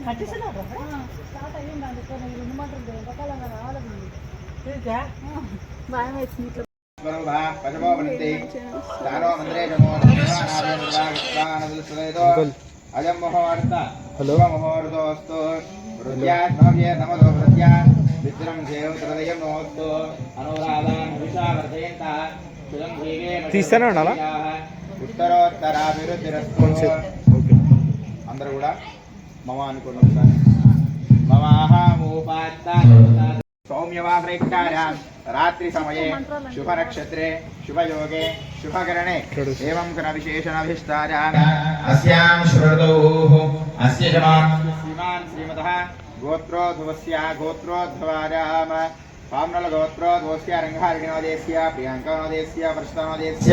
Start అయ్యింది అందుకని ఈ రెండు మంటలు ఎంతకాలంగా రాలేదు భయం వేసింది ఇట్లా. అజం ముహూర్త ముహూర్తోస్తు హృదయాత్మవ్య నమదో హృదయ విద్రం దేవ హృదయం నోస్తు అనురాధాన్ విషావర్ధయంత శుభం జీవే తీస్తూనే ఉండాలా? ఉత్తరోత్తరాభివృద్ధిరస్తు. అందరూ కూడా ममानुको नुकसान ममाहामोपात्ता सौम्यवासरेक्षायां रात्रिसमये शुभनक्षत्रे शुभयोगे शुभकरणे एवं करविशेषणभिष्टायाम् अस्यां श्रुतोः अस्य श्रीमान् श्रीमतः गोत्रोध्वस्या गोत्रोध्वाराम पाम्नल गोत्रोध्वस्या रङ्गारिणोदेस्य प्रियाङ्कानोदेस्य वर्षानोदेस्य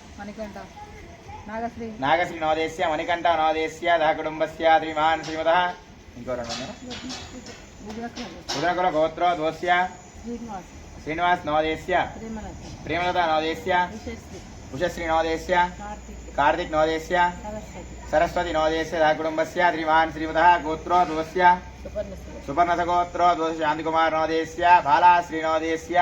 మణికంఠ. నాగశ్రీ. నాగశ్రీ నోదేశ్య మణికంఠ నోదేశ్య సహ కుటుంబస్య శ్రీమాన్ శ్రీమతః. ఇంకో రెండు ఉన్నాయా? ఉదరకుల గోత్రోద్భవస్య శ్రీనివాస్. నవదేశ్య. ప్రేమలత. నవదేశ్య. ఉషశ్రీ నవదేశ్య. కార్తీక్. నవదేశ్య. సరస్వతి. నవదేశ్య కుటుంబస్య శ్రీమాన్ శ్రీమతః గోత్రోద్భవస్య సుపర్ణశ్రీ సుపర్ణస గోత్రోద్భవ శాంతికుమార్ నవదేశ్య నవదేశ్య బాబు నవదేశ్య.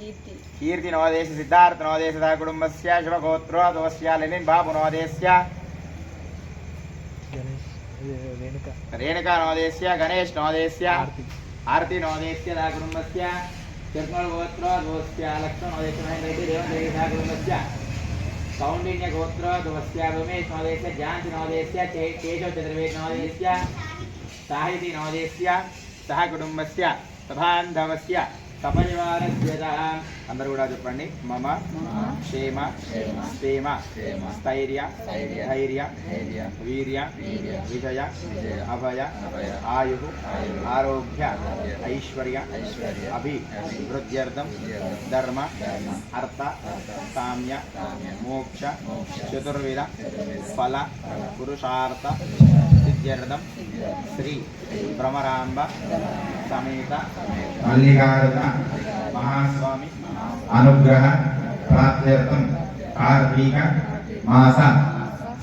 कीर्ति कीर्तिनोदेश सिद्धार्थनोदेश तथा कुटुम्बस्य शुभगोत्रोदोस्य ललिन् बाबुनोदेस्य रेणुकानोदेस्य गणेशनोदेस्य आरतीनोदेस्य तथा कुटुम्बस्य चर्मगोत्रोदोस्य लक्ष्मणोदेश महेन्द्रेति देवदेवी तथा कुटुम्बस्य कौण्डिन्यगोत्रोदोस्य रुमेशनोदेस्य ज्ञान्तिनोदेस्य केशवचतुर्वेदनोदेस्य साहितीनोदेस्य सह कुटुम्बस्य सभान्धवस्य చతుర్వేది నవదేశ్య సాహితీ నవదేశ్య సహ కుటుంబస్య సభాంధవస్య సపరివారస్య చ. అందరూ కూడా చెప్పండి మమ క్షేమ క్షేమ స్థైర్య ధైర్య వీర్య విజయ అభయ ఆయు ఆరోగ్య ఐశ్వర్య అభి వృద్ధ్యర్థం ధర్మ అర్థ కామ్య మోక్ష చతుర్విధ ఫల పురుషార్థ సిద్ధ్యర్థం శ్రీ భ్రమరాంబ సమేత మల్లికార్జున మహాస్వామి అనుగ్రహ ప్రాప్త్యర్థం కార్తీక మాస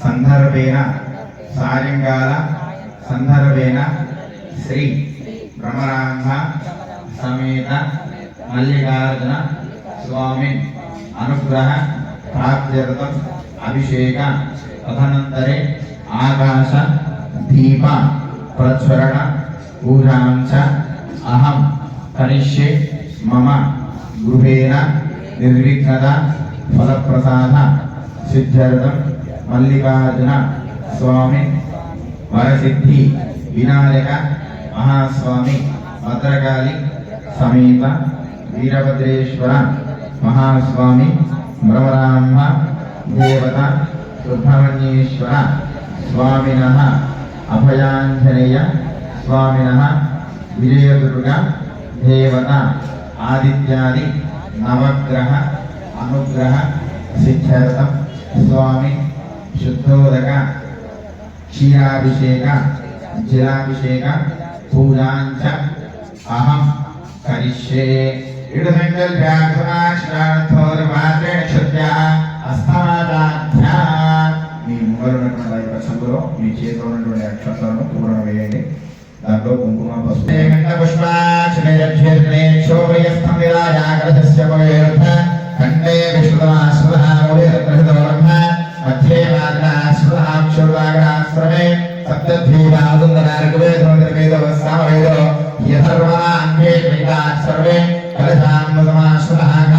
సందర్భేన సాయంకాల సందర్భేన శ్రీ భ్రమరాంబ సమేత మల్లికార్జున స్వామి అనుగ్రహ ప్రాప్త్యర్థం అభిషేక తదనంతరే ఆకాశ దీప ప్రచురణ ఊహాంశ అహం కరిష్యే మమ గృహేణ నిర్విఘ్నత ఫలప్రసాద సిద్ధ్యర్థం మల్లికార్జున స్వామి వరసిద్ధి వినాయక మహాస్వామి భద్రకాళి సమేత వీరభద్రేశ్వర మహాస్వామి భ్రమరాంబ దేవత సుబ్రహ్మణ్యేశ్వర స్వామిన అభయాంజనేయ స్వామిన విజయదుర్గ దేవత ఆదిత్యాది నవగ్రహ అనుగ్రహ సిద్ధ్యర్థం స్వామి శుద్ధోదక క్షీరాభిషేక జలాభిషేక పూజాంచ అహం కరిష్యే. ఇడుసంకల్ప్యాక్షరార్థోర్మాత్రేణ పుష్పంతో మీ చేతిలో ఉన్నటువంటి అక్షరాలను పూర్ణ వేయండి. దాంట్లో కుంకుమ పసుపు. గంట పుష్పాక్షరేక్షేత్రే భవేర్థ ఖండే మధ్యే సర్వే కలశాన్మతమాశ్వః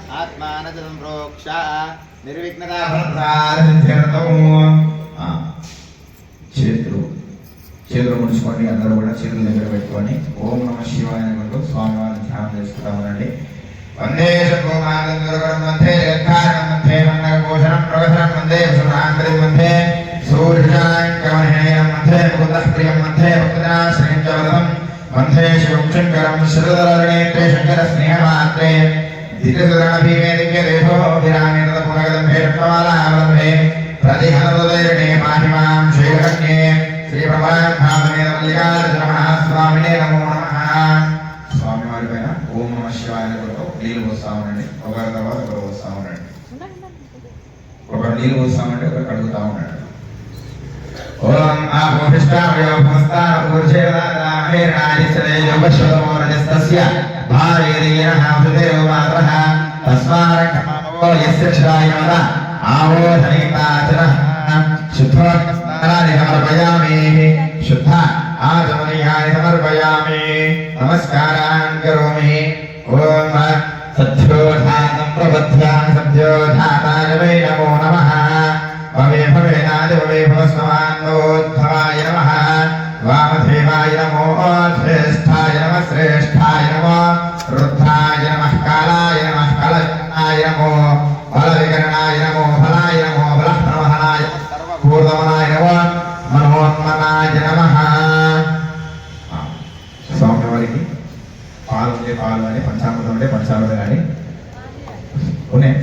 యజమానస్య ఆత్మానచతం ప్రోక్ష నిర్విఘ్నతా చేతులు చేతులు ముడుచుకోండి అందరూ కూడా చేతుల దగ్గర పెట్టుకొని ఓం నమ శివాయ అనుకుంటూ స్వామివారిని ధ్యానం చేసుకుంటా ఉండండి వందే ప్రగసరం సురాంతరి వరదం వందే శివం శంకరం శంకర స్నేహమాత్రే దిగసురణ భీమే పునగదం భేషమాలావలంబే ప్రతిహనదైరణే మాహిమాం శ్రీకన్యే శ్రీ మల్లికార్జున నమో. పైన ఓం నమ శివాయ అనుకుంటూ నీళ్ళు పోస్తా ఉండండి ఒకరి తర్వాత ఒకరు పోస్తా ఉండండి ఒకరు నీళ్ళు ఒకరు కడుగుతా ఉండండి ఓం ब्रह्मेणानिश्चयोगश्वतमोरजस्तस्य भावेरेणः हृदयो मातरः तस्मारक्षमामवो यस्य क्षरायमन आवोधनिताचरः शुद्धोत्कस्नानानि समर्पयामि शुद्ध आचमनीयानि समर्पयामि नमस्कारान् करोमि। ॐ सद्योधातं प्रबध्यामि सद्योधाताय वै नमो नमः। भवे भवेनादिभवे भवस्मवान्नोद्धवाय नमः। వామదేవాయ నమో శ్రేష్ఠాయ నమ శ్రేష్ఠాయ నమో రుద్రాయ నమః కాలాయ నమః కలశనాయ నమో బలవికరణాయ నమో ఫలాయ నమో బలప్రవహనాయ పూర్వమనాయ నమో మనోన్మనాయ నమః స్వామివారికి పాలు ఉంటే పాలు కానీ పంచామృతం ఉంటే పంచామృతం కానీ ఉన్నాయి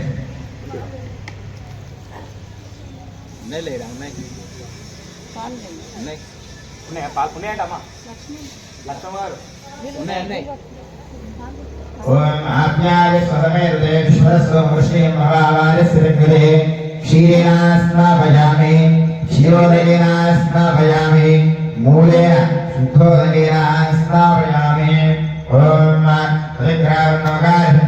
ఉన్నాయి లేవు. ఉన్నాయి ఉన్నాయా పాలు ఉన్నాయంటమ్మా లక్ష్మి లక్ష్మ గారు వీళ్ళు ఉన్నాయి, ఉన్నాయి. పాలు. ఓం ఆజ్ఞాయ స్వరమే హృదయేశ్వరస్వ వృష్ణీం భవావారి శ్రీగృహే క్షీరేణ స్నాపయామి క్షీరోదకేన స్నాపయామి మూలేన శుద్ధోదకేన స్నాపయామి ఓం ప్రతిగ్రావణోగాయం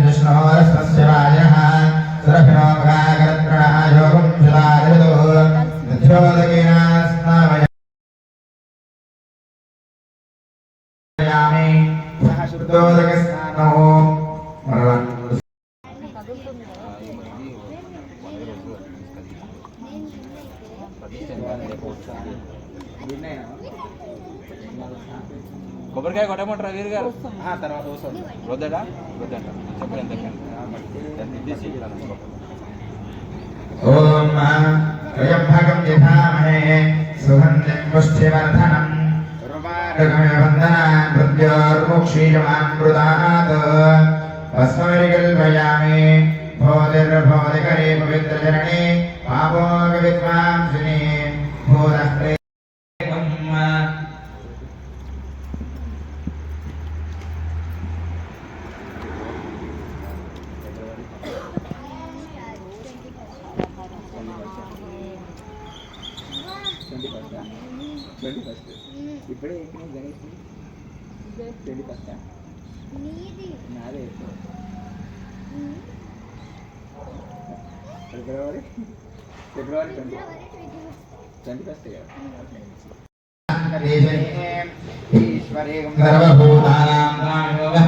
కొబ్బరికాయ కొట్టమంటారా వీరు గారు. తర్వాత వస్తుంది. వద్దడా? వద్దంట. చెప్పండి. ఓం త్రయంభకం యథామహే సుగంధిం పుష్టివర్ధనం. పవిత్రచరణే. భూతః ప్రేమం ట్వంటీ ఫస్ట్ ట్వంటీ ఫస్ట్. ఇప్పుడే ఏంటి గణేష్ ట్వంటీ ఫస్ట్ నాదే. February? February twenty. Twenty first. ఈశ్వరే సర్వభూతానాం యోగః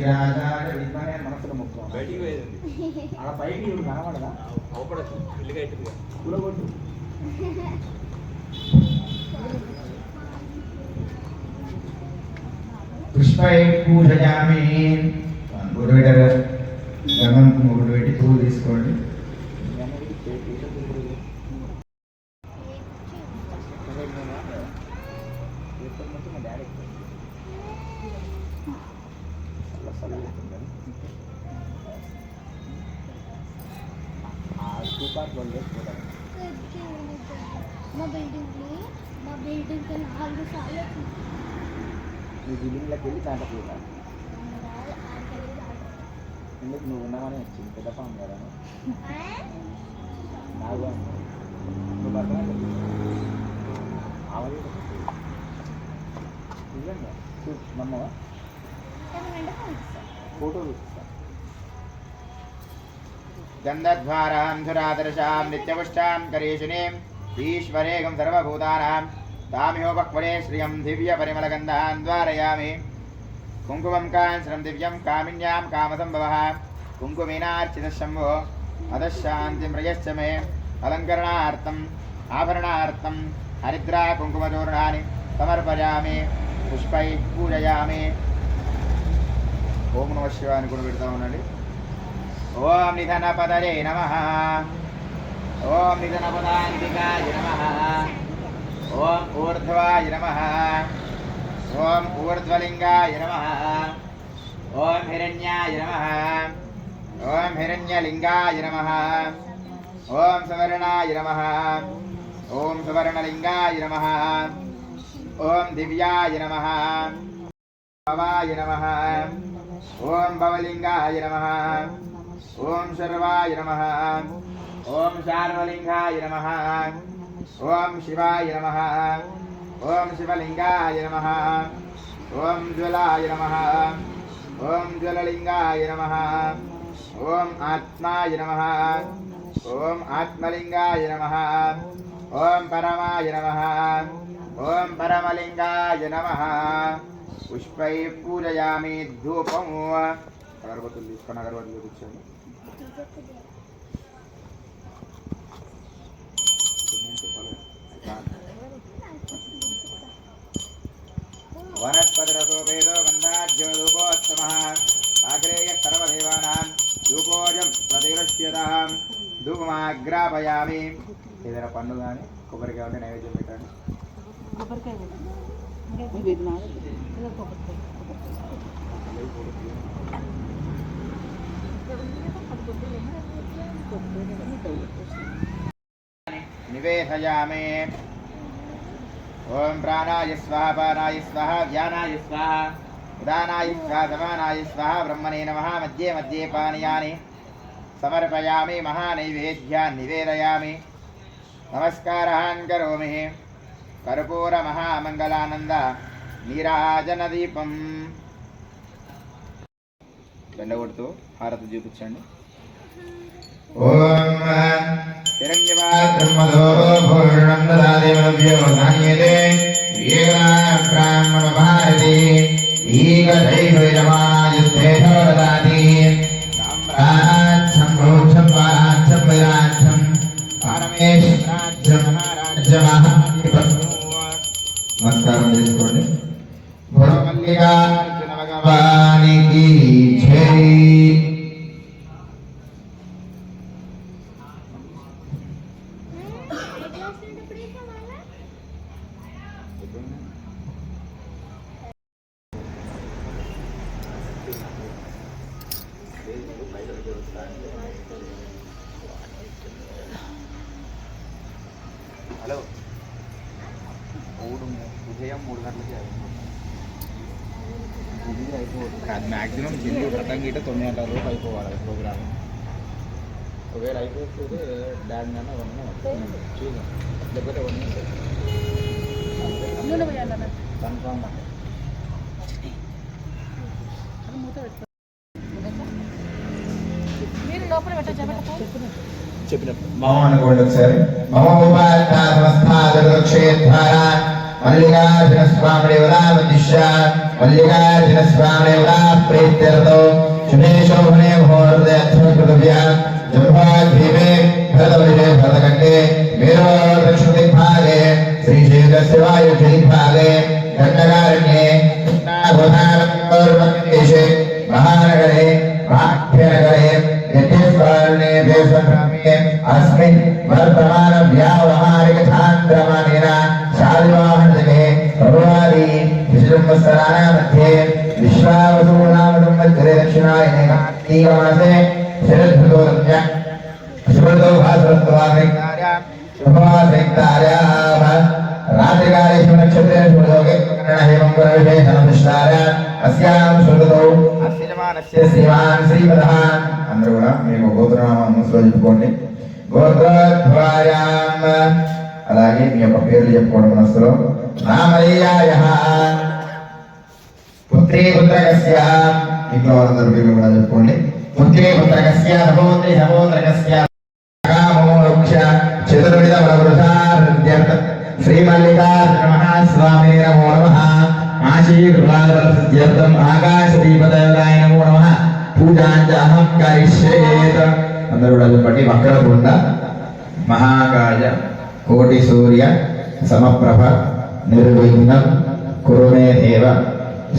జ్యోతిరాజాయ విద్మనే మనసులో ముఖ్యం బయటికి పోయేది అలా పైకి ఇప్పుడు కనబడదా? అవపడచ్చు ఇల్లుగా ఇట్టుగా కూలగొట్టు. పుష్పై పూజయామి గంగం గుడి పెట్టి పువ్వు తీసుకోండి. నిజంగా చూ నమ్మవా ఏమనంటే పంపిస్తాను ఫోటో చూపిస్తా గంధద్వారాం సురాదర్శాం నిత్యపుష్టాం కరీషిణీం ఈశ్వరేగం సర్వభూతానాం తామిహోపక్వరే శ్రియం దివ్య పరిమళగంధాన్ ద్వారయామి కుంకుమం కాంచనం దివ్యం కామిన్యాం కామసంభవ కుంకుమేనార్చిత శంభో అధశాంతిం ప్రయశ్చ మే అలంకరణార్థం ఆభరణార్థం హరిద్రా కుంకుమచూర్ణాన్ని సమర్పయామి పుష్పై పూజయామి ఓం నమ శివాని కూడా పెడతా ఉండండి. ఓం నిధన పదరే నమ. ఓం నిధన పదాంతికాయ నమ. ఓం ఊర్ధ్వాయ నమ. ఓం ఊర్ధ్వలింగాయ నమ. ఓం హిరణ్యాయ నమ. ఓం హిరణ్యలింగాయ నమ. ఓం సవర్ణాయ నమ. ఓం సవర్ణలింగాయ నమ. ఓం దివ్యాయ నమ భవాయ నమ ఓం భవలింగాయ నమ ఓం శర్వాయ నమ ఓం శార్వలింగాయ నమ ఓం శివాయ నమ ఓం శివలింగాయ నమ ఓం జ్వలాయ నమ ఓం జ్వలలింగాయ నమ ఓం ఆత్మాయ నమ ఓం ఆత్మలింగాయ నమ ఓం పరమాయ నమ ఓం పరమలింగాయ నమ. పుష్పై పూజయామి ధూపం అగరబత్తులు తీసుకొని అగరబత్తులు చూపించాము వనస్పతిరతో వేదో గంధాజ్యో రూపోత్తమ. ఆగ్రేయ సర్వదేవానాం రూపోజం ప్రతిగృష్యతాం ధూపమాగ్రాపయామి. ఏదైనా పండు కానీ కొబ్బరికాయ ఉంటే నైవేద్యం పెట్టండి. गोबर का है वेदना निवेशयामे। ओम प्राणाय स्वाहा पानाय स्वाहा, ध्यानाय स्वाहा, उदानाय स्वाहा, समानाय स्वाहा, ब्रह्मणे नमः, मध्ये मध्ये पानयानि समर्पयामि, महानैवेद्यान् निवेदयामि। नमस्कारान् करोमि। నమస్కారాన్ కరోమి కర్పూర మహామంగళానంద నీరాజన దీపం దండ కొడుతూ హారతి చూపించండి. ఓం బ్రహ్మదో పూర్ణం దదాదేవభ్యో ధాన్యతే బ్రాహ్మణ భారతి. ఈగదైవయమాయుద్ధేషో దదాతి సామ్రాజ్యం భోక్షం వారాజ్యం వైరాజ్యం. పారమేశ్వరాజ్యం నమస్కారం చేసుకోండి. భగవానికి జై. హలో. ఉదయం మూడు గంటలకి ఇది అయిపోతుంది. అది మ్యాక్సిమం ఢిల్లీ వ్రతం గిట్ట తొమ్మిది గంటల లోపు అయిపోవాలి ప్రోగ్రామ్. ఒకవేళ అయిపోతే డాడీ నాన్న వన్ చూద్దాం. లేకపోతే వన్. కన్ఫామ్ అంటే? చెప్పినప్పుడు మమ అనుకోండి ఒకసారి. మమ మల్లికార్జున స్వామి ಮಲ್ಲಿಕಾರ್ಜುನ ಸ್ವಾಮಿಯವರ ಮನುಷ್ಯ ಮಲ್ಲಿಕಾರ್ಜುನ ಸ್ವಾಮಿಯವರ ಪ್ರೀತ್ಯರ್ಥೋ ಶುಭೇ ಶೋಭನೆ ಮುಹೂರ್ತೆ ಅರ್ಥಕೃತವ್ಯ ಜಂಬಾದ್ವೀಪೆ ಭರತವಲಿದೆ ಭರತಕಂಡೆ ಮೇರೋದಕ್ಷಿಣದಿಗ್ಭಾಗೆ ಶ್ರೀಶೈಲಸ್ಯ ವಾಯುಷಿಗ್ಭಾಗೆ ಗಂಡಕಾರಣ್ಯೆ ಕೃಷ್ಣಾಗೋಧಾರಕೇಶೆ ಮಹಾನಗರೆ ಪ್ರಾಖ್ಯನಗರೆ ಯಜ್ಞೇಶ್ವರಣ್ಯೇ ದೇವಸಂಗ್ರಾಮೇ ಅಸ್ಮಿನ್ ವರ್ತಮಾನ ವ್ಯಾವಹಾರಿಕ ಛಾಂದ್ರಮಾನೇನ विजृम्भस्तराणां मध्ये विश्वावसूनां संवत्सरे दक्षिणायने कार्तीकमासे शरद्भृतोरम्य शुभदो भास्वस्तवाग्निकार्यां शुभवाग्निकार्याः रात्रिकाले शुभनक्षत्रे शुभयोगे करणहेमं परविशेषणमिष्टार्य अस्यां शुभदौ అస్యజమానస్య శ్రీమాన్ శ్రీమదః అందరూ కూడా మీకు గోత్రనామం మనసులో చెప్పుకోండి గోత్రద్వారాం అలాగే మీ యొక్క పేర్లు చెప్పుకోవడం మనసులో రామయ్యాయ పుత్రీ పుత్రకస్య ఇంట్లో వాళ్ళందరూ పేర్లు కూడా చెప్పుకోండి. పుత్రీ పుత్రకస్య సహోదరి సహోదరకస్య కామో చతుర్విధ వృషార్థ్యర్థ శ్రీమల్లికార్జున మహాస్వామి నమో నమ. ఆశీర్వాదం ఆకాశదీపదేవాయ నమో నమ. పూజాంజహం అందరూ కూడా చెప్పండి మహాకాయ కోటి సూర్య సమప్రభ నిర్విఘ్నం కురుమే దేవ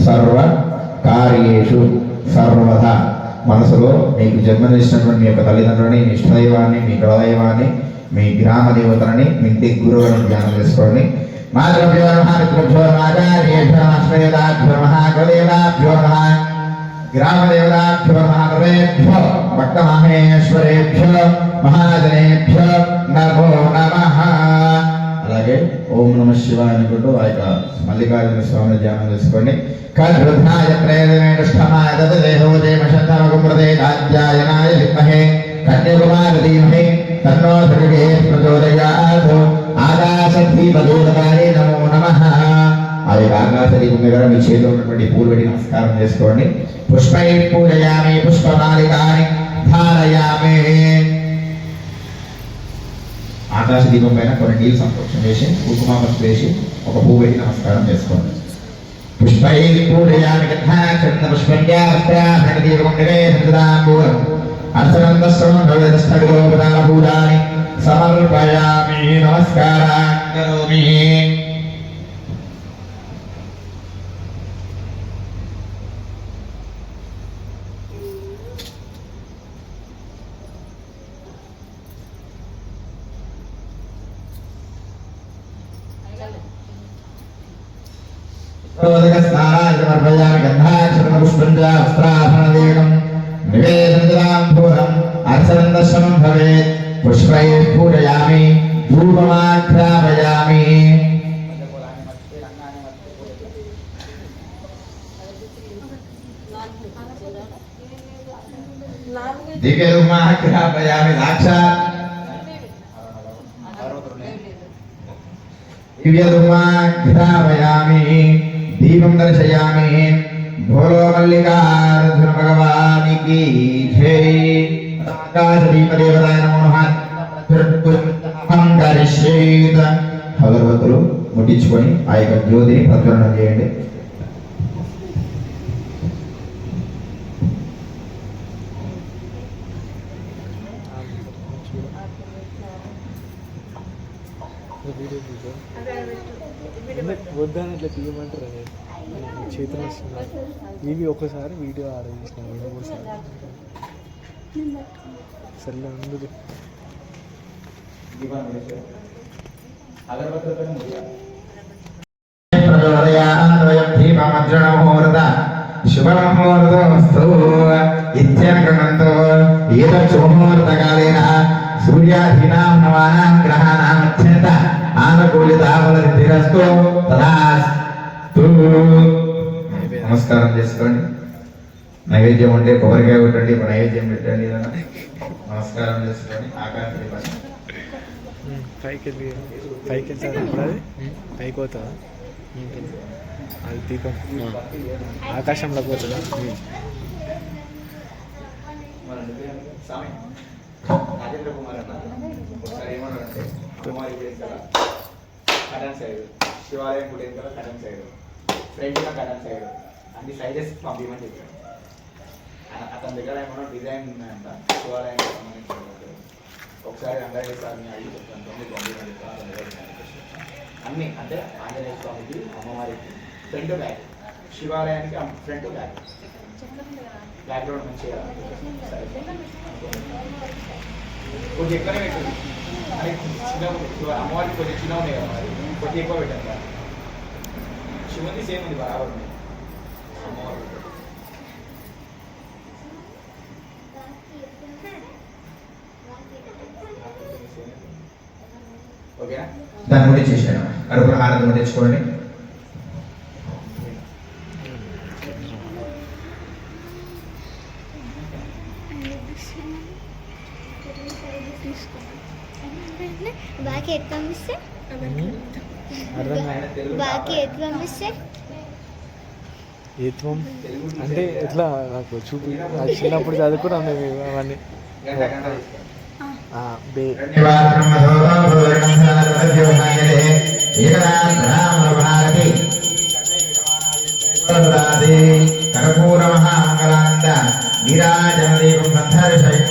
సర్వ కార్యేషు సర్వధ మనసులో మీకు జన్మనిచ్చినటువంటి మీ యొక్క తల్లిదండ్రులని మీ ఇష్టదైవాన్ని మీ కులదైవాన్ని మీ గ్రామ దేవతలని మీ ఇంటి గురువులను ధ్యానం చేసుకోండి. మాతృభ్యో నమ పితృభ్యో నమ ఆచార్యేభ్యో నమ శ్వేతాభ్యో నమ గ్రామదేవతాభ్యో నమ నరేభ్యో భక్తమహేశ్వరేభ్యో మహాజనేభ్యో నమో నమః. అలాగే ఓం నమ శివాయ అనుకుంటూ ఆ యొక్క మల్లికార్జున స్వామిని ధ్యానం చేసుకోండి కృష్ణాయ ప్రేరణేష్టమాయ తదేహో జయమశంతమకుమృతే కాత్యాయనాయ విద్మహే కన్యకుమార ధీమహే తన్నో దుర్గే ప్రచోదయాత్. ఆకాశదీపదేవతాయ నమో నమః. ఆ యొక్క ఆకాశ దీపం దగ్గర మీ చేతిలో ఉన్నటువంటి పూర్వడి నమస్కారం చేసుకోండి. పుష్పై పూజయామి పుష్పమాలికాని ధారయామి. ఆకాశ దీపం పైన కొన్ని నీళ్ళు సంతోషం వేసి కుంకుమాపసు వేసి ఒక పువ్వు పెట్టి నమస్కారం చేసుకోండి. పుష్పై పూజయామి గంధాక్షణ పుష్పంగా వస్త్రాభరణ దీపం పూజాని సమర్పయామి. నమస్కారాన్ కరోమి. దివ్యధూమాఘ్రాపయామి సాక్షాత్ దివ్యధూమాఘ్రాపయామి దీపం దర్శయామి భోలో మల్లికార్జున భగవానికి జై ఆకాశదీపదేవతాయ నమో నమః కరిష్యేత అగరబత్తులు ముట్టించుకొని ఆ యొక్క జ్యోతిని ప్రచురణం చేయండి. వద్దని ఇట్లా తీయమంటారు అది చేతులు వస్తున్నారు ఇవి ఒకసారి వీడియో ఆర్డర్ చేసిన రెండు మూడు సార్లు సర్లే శుభముహూర్తమస్తు శుభముహూర్తకాలేన సూర్యాధీనాం నవానాం గ్రహాణాం అత్యంత ఆనుకూలితాఫలసిద్ధిరస్తు తదాస్తు నమస్కారం చేసుకోండి. నైవేద్యం ఉంటే కొబ్బరికాయ పెట్టండి ఇప్పుడు నైవేద్యం పెట్టండి నమస్కారం ఆకాశం దీపాన్ని పైకి పైకి ఇప్పుడు అది పైకి పోతుందా? అది దీపం ఆకాశంలోకి పోతుందా రాజేంద్ర కుమార్ అన్న. ఒకసారి ఏమన్నారంటే కుమారి చేస్తారా కటన్ సైడ్ శివాలయం గుడి వెనకాల కటన్ సైడ్ ఫ్రంట్ కటన్ సైడ్ అన్ని సైజెస్ పంపించమని చెప్పాడు. అతని దగ్గర ఏమన్నా డిజైన్ ఉన్నాయంట? శివాలయానికి సంబంధించిన ఒకసారి రంగారెడ్డి స్వామిని అడిగి చెప్తాను. తొమ్మిది పంపించమని చెప్తాను. అన్ని అంటే ఆంజనేయ స్వామికి అమ్మవారికి ఫ్రంట్ బ్యాక్ శివాలయానికి ఫ్రంట్ బ్యాక్. బ్యాక్గ్రౌండ్ మంచిగా సరే. కొద్దిగా ఎక్కువనే పెట్టండి. అది చిన్న శివ- అమ్మవారికి కొద్దిగా చిన్న ఉన్నాయి కదా మరి. కొద్దిగా ఎక్కువ పెట్టండి కదా. శివుని సేమ్ ఉంది బరాబర్ ఉంది. అమ్మవారు ఓకేనా దాని గురించి చేశాను కడుపున హారతి తెచ్చుకోండి ఏత్వం? అంటే ఎట్లా? నాకు చూపి చిన్నప్పుడు చదువుకున్నాం మేము అవన్నీ ఆ, బే. కర్పూర మహామంగళానంద నీరాజన దీపం సంధర్షయ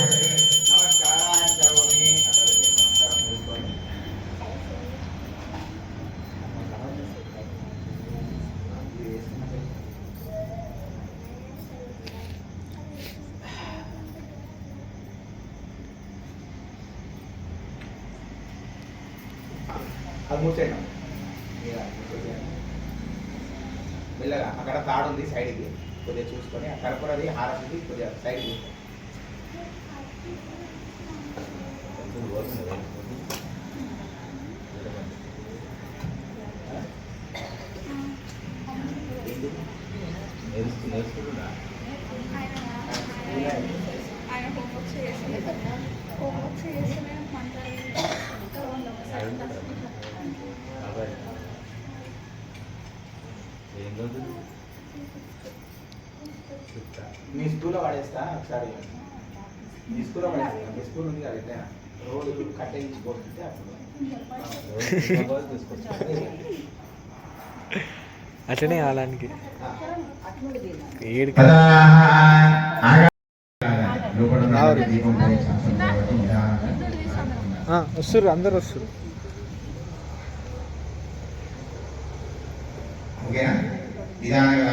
పడేస్తా ఒకసారి మీ స్కూల్లో పడేస్తా మీ స్కూల్ ఉంది కదా ఎట్లయినా రోజు కట్టేయించుకోకుంటే అప్పుడు. అట్లనే కాలానికి ఏడు అందరు వస్తారు ఓకేనా? నిదానంగా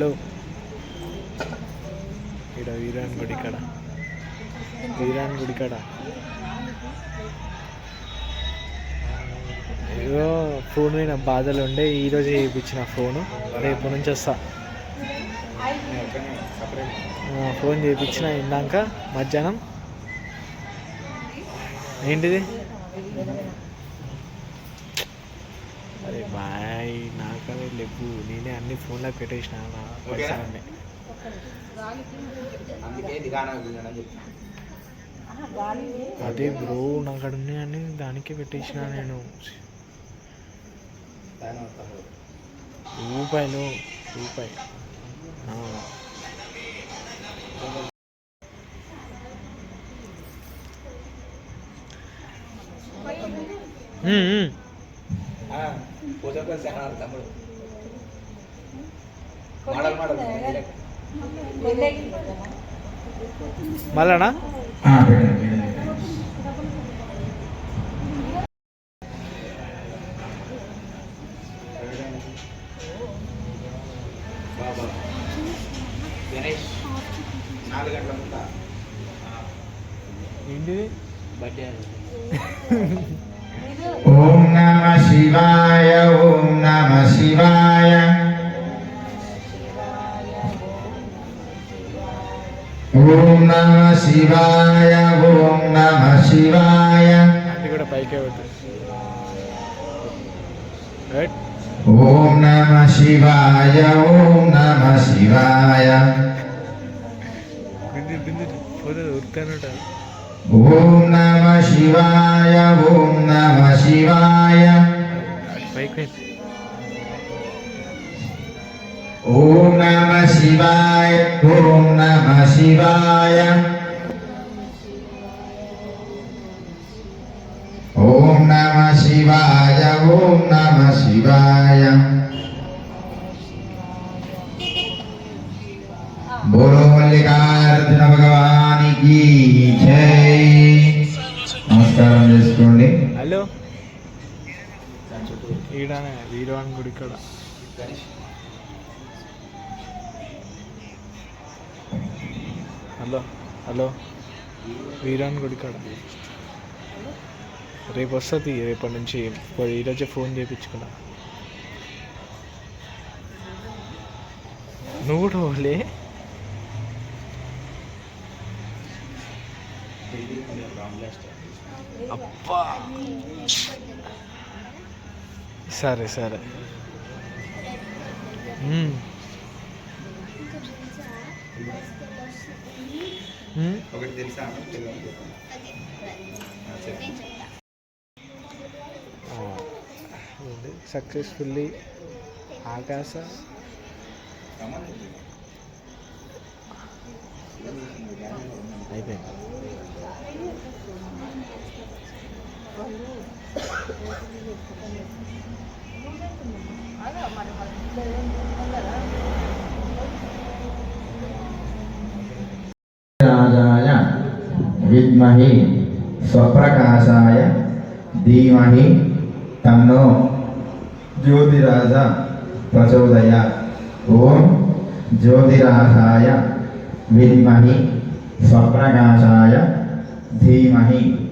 హలో. ఇక్కడ వీరాన్ గుడి కాడ. వీరాన్ గుడి కాడ. ఏదో ఫోన్ మీద బాధలు ఉండే ఈరోజు చేయించిన ఫోను. రేపు నుంచి వస్తా. ఫోన్ చేయించిన ఇందాక మధ్యాహ్నం. ఏంటిది? అరే బాయ్. నాకనే లేవు. నేనే అన్ని ఫోన్లో పెట్టేసిన నా పైసలన్నీ అదే బ్రో నా కాడ ఉన్నాయని దానికే పెట్టేసిన నేను. రూపాయలు రూపాయి ఆ. ఉమ్, ಓದೋಕೆ ಸಹಾಯ ತಮಿಳು ಮಾಡಲ್ ಮಾಡಲ್ಲ ಮಲ್ಲಣ್ಣ? నమ శివాయ ఓం నమ శివాయ ఓం నమ శివాయ ఓం నమ శివాయ ఓం నమ శివాయ ఓం నమ శివాయ బోలో చేసుకోండి హలో ఈడనే వీరవాన్ గుడి ఇక్కడ గణేష్ హలో హలో వీరాన్ గుడి కాడ రేపు వస్తుంది రేపటి నుంచి పోయి ఈరోజే ఫోన్ చేయించుకున్నా నువ్వు కూడా పోలే అబ్బా. సరే సరే. ఒకటి తెలుసా? సక్సెస్ఫుల్లీ ఆకాశ. అయిపోయింది. రాజాయ విద్మహి స్వప్రకాశాయ ధీమహి తన్నో జ్యోతిరాజ ప్రచోదయ. ఓం జ్యోతిరాజాయ విద్మహి స్వప్రకాశాయ ధీమహి.